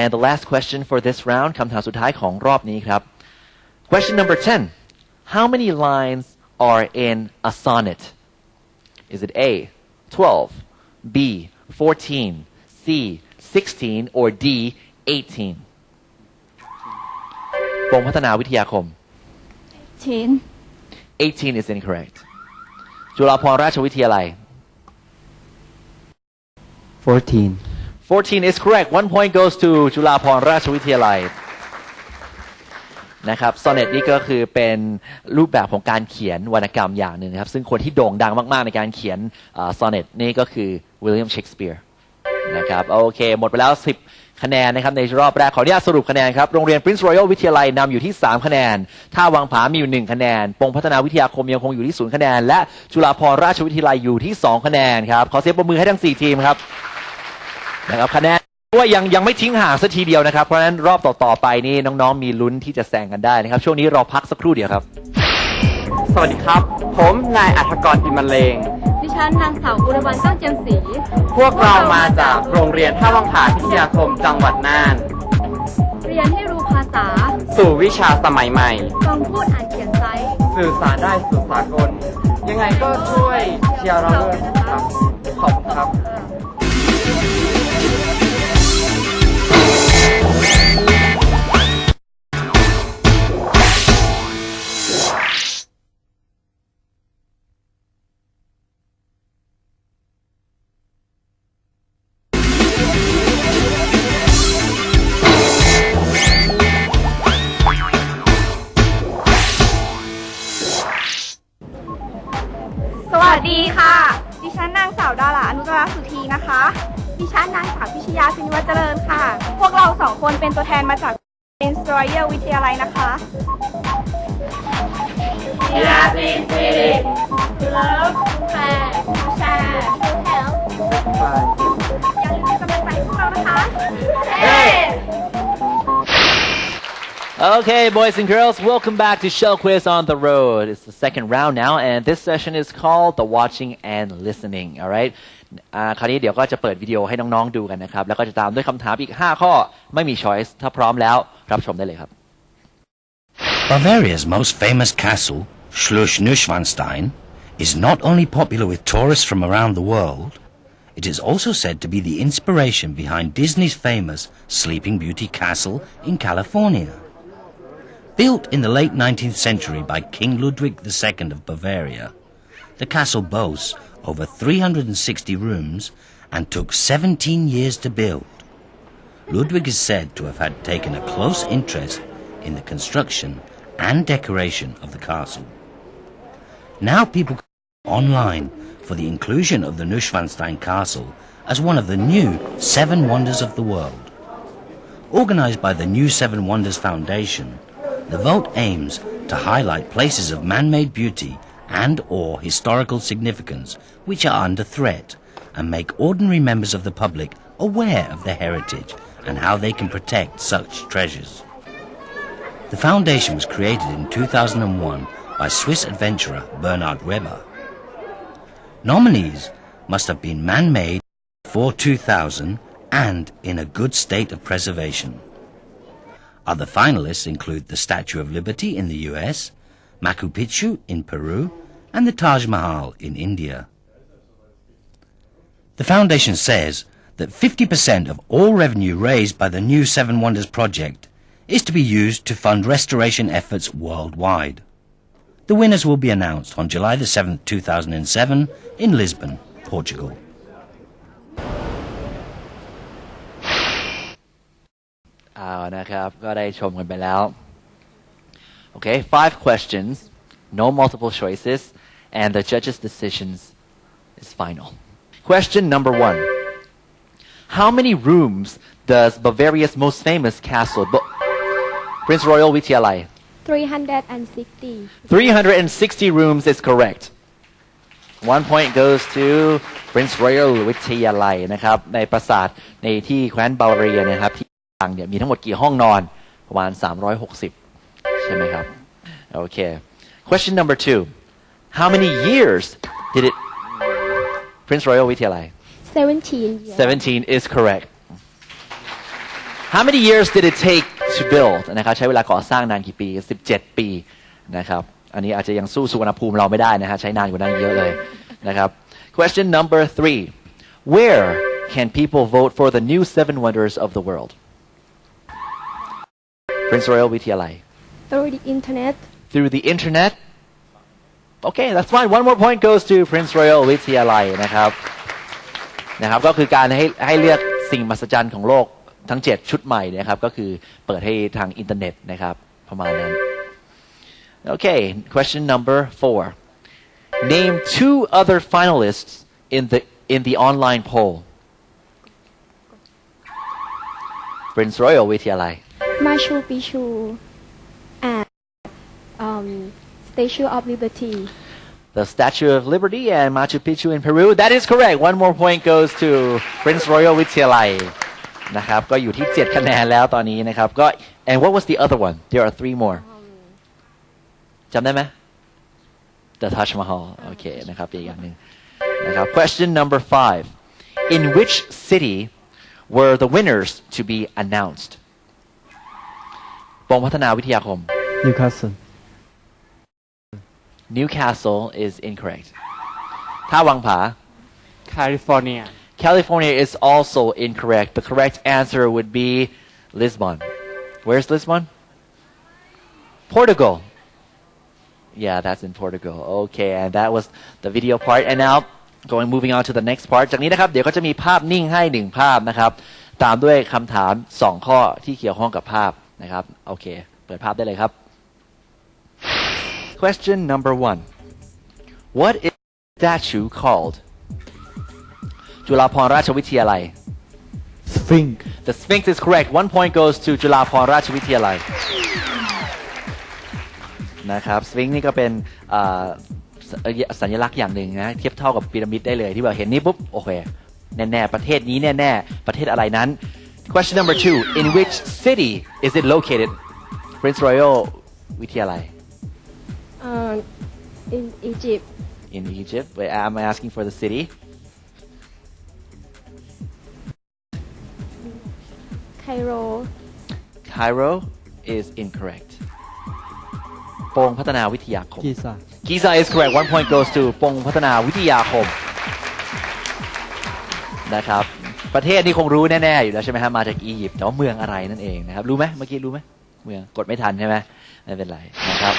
and the last question for this round คำถามสุดท้ายของรอบนี้ครับ question number 10 how many lines are in a sonnet is it A 12 B 14 C 16 or D 18ปงพัฒนาวิทยาคม ชิ้น 18 is incorrect จุฬาภรณราชวิทยาลัย 14. 14 is correct one point goes to จุฬาภรณราชวิทยาลัยนะครับ sonnet นี่ก็คือเป็นรูปแบบของการเขียนวรรณกรรมอย่างหนึ่งนะครับ ซึ่งคนที่โด่งดังมาก ๆ ในการเขียน sonnet นี่ก็คือวิลเลียมเชกสเปียร์นะครับโอเค หมดไปแล้ว 10 คะแนนนะครับ ในรอบแรก ขออนุญาตสรุปคะแนนครับ โรงเรียน Prince Royal วิทยาลัยนำอยู่ที่ 3 คะแนน ท่าวังผามีอยู่ 1 คะแนน ปงพัฒนาวิทยาคมยังคงอยู่ที่ 0 คะแนน และจุฬาภรณราชวิทยาลัยอยู่ที่ 2 คะแนนครับ ขอเสียงปรบมือให้ทั้ง 4 ทีมครับ นะครับคะแนนว่ายังยังไม่ทิ้งห่างสักทีเดียวนะครับ เพราะฉะนั้นรอบต่อๆไปนี่น้องๆมีลุ้นที่จะแซงกันได้นะครับ ช่วงนี้เราพักสักครู่เดียวครับ สวัสดีครับ ผมนายอัธกรอิมมันเลงดิฉันนางสาวกุลวันตั้งเจียมศรีพวกเรามาจากโรงเรียนท่าวังผาพิทยาคมจังหวัดน่าน เรียนให้รู้ภาษา สู่วิชาสมัยใหม่ฟังพูดอ่านเขียนไซส์สื่อสารได้สู่สากล ยังไงก็ช่วยเชียร์เราด้วยนะครับขอบคุณครับ คนเป็นตัวแทนมาจากเ i นส r o ร e r วิทยาลัยนะคะยาสีสิริเลิฟแฟร์แชร์แถวอย่าลืมเป็นกำลังใจให้พวกเรานะคะเฮ้ Okay, boys and girls, welcome back to Shell Quiz on the Road. It's the second round now, and this session is called the watching and listening. All right. อ่าคราวนี้เดี๋ยวก็จะเปิดวิดีโอให้น้องๆดูกันนะครับ แล้วก็จะตามด้วยคำถามอีก 5 ข้อ ไม่มี choice ถ้าพร้อมแล้วรับชมได้เลยครับ Bavaria's most famous castle, Schloss Neuschwanstein, is not only popular with tourists from around the world, it is also said to be the inspiration behind Disney's famous Sleeping Beauty Castle in California. Built in the late 19th century by King Ludwig II of Bavaria, the castle boasts over 360 rooms and took 17 years to build. Ludwig is said to have had taken a close interest in the construction and decoration of the castle. Now people can online for the inclusion of the Neuschwanstein Castle as one of the new Seven Wonders of the World. Organized by the New Seven Wonders Foundation, the vote aims to highlight places of man-made beauty and or historical significance which are under threat and make ordinary members of the public aware of their heritage and how they can protect such treasures. The foundation was created in 2001 by Swiss adventurer Bernard Weber. Nominees must have been man-made before 2000 and in a good state of preservation. Other finalists include the Statue of Liberty in the US, Machu Picchu in Peru, and the Taj Mahal in India. The foundation says that 50% of all revenue raised by the new Seven Wonders project is to be used to fund restoration efforts worldwide. The winners will be announced on July the 7th, 2007 in Lisbon, Portugal. เอานะครับ ก็ได้ชมกันไปแล้ว Okay five questions no multiple choices and the judges decisions is final question number one how many rooms does Bavaria's most famous castle Bo- Prince Royal วิทยาลัย 360 360 rooms is correct. One point goes to Prince Royal วิทยาลัยนะครับ ในปราสาทในที่แคว้นบาวาเรียนะครับที่ต่ างเนี่ยมีทั้งหมดกี่ห้องนอน ประมาณ 360 ใช่ไหมครับ โอเค question number two how many years did it Prince Royal วิทยาลัย 17 years 17 is correct How many years did it take to build นะครับ ใช้เวลาก่อสร้างนานกี่ปี 17 ปีนะครับ อันนี้อาจจะยังสู้สุวรรณภูมิเราไม่ได้นะฮะ ใช้นานกว่านั้นเยอะเลยนะครับ Question number three Where can people vote for the new seven wonders of the world Prince Royal วิทยาลัย through the internet through the internet Okay that's fine one more point goes to Prince Royal วิทยาลัยนะครับนะครับ ก็คือการให้ให้เลือกสิ่งมหัศจรรย์ของโลกทั้ง 7 ชุดใหม่นะครับ ก็คือเปิดให้ทางอินเทอร์เน็ตนะครับ ประมาณนั้น Okay question number four name two other finalists in the in the online poll Prince Royal วิทยาลัย Machu Picchu and um, Statue of Liberty the Statue of Liberty and Machu Picchu in Peru. That is correct. One more point goes to Prince Royal วิทยาลัยนะครับ ก็อยู่ที่ 7 คะแนนแล้วตอนนี้นะครับ ก็ and what was the other one? There are three more. จำได้ไหม The Taj Mahal โอเคนะครับอีกอย่างหนึ่งนะครับ Question number five. In which city were the winners to be announced? ปงพัฒนาวิทยาคม Newcastle Newcastle is incorrect. ท่าวังผาแคลิฟอร์เนีย California is also incorrect. The correct answer would be Lisbon. Where's Lisbon? Portugal. Yeah, that's in Portugal. Okay, and that was the video part. And now, going moving on to the next part. จากนี้นะครับ เดี๋ยวก็จะมีภาพนิ่งให้หนึ่งภาพนะครับ ตามด้วยคำถามสองข้อที่เกี่ยวข้องกับภาพ นะครับโอเค เปิดภาพได้เลยครับ Question number one. What is the statue called? จุฬาภรณราชวิทยาลัย Sphinx The Sphinx is correct. One point goes to จุฬาภรณราชวิทยาลัยนะครับ Sphinx นี่ก็เป็นอ่าสสัญลักษณ์อย่างหนึ่งนะเทียบเท่ากับพีระมิดได้เลยที่แบบเห็นนี่ปุ๊บโอเคแน่ๆประเทศนี้แน่ๆประเทศอะไรนั้น Question number two In which city is it located Prince Royal วิทยาลัย um, in Egypt in Egypt Wait, I'm asking for the city Cairo Cairo is incorrect ปงพัฒนาวิทยาคม Giza Giza is correct one point goes to ปงพัฒนาวิทยาคมนะครับ ประเทศนี้คงรู้แน่ๆอยู่แล้วใช่ไหมฮะมาจากอียิปต์แต่ว่าเมืองอะไรนั่นเองนะครับรู้ไหมเมื่อกี้รู้ไหมเมืองกดไม่ทันใช่ไหมไม่เป็นไรนะครับ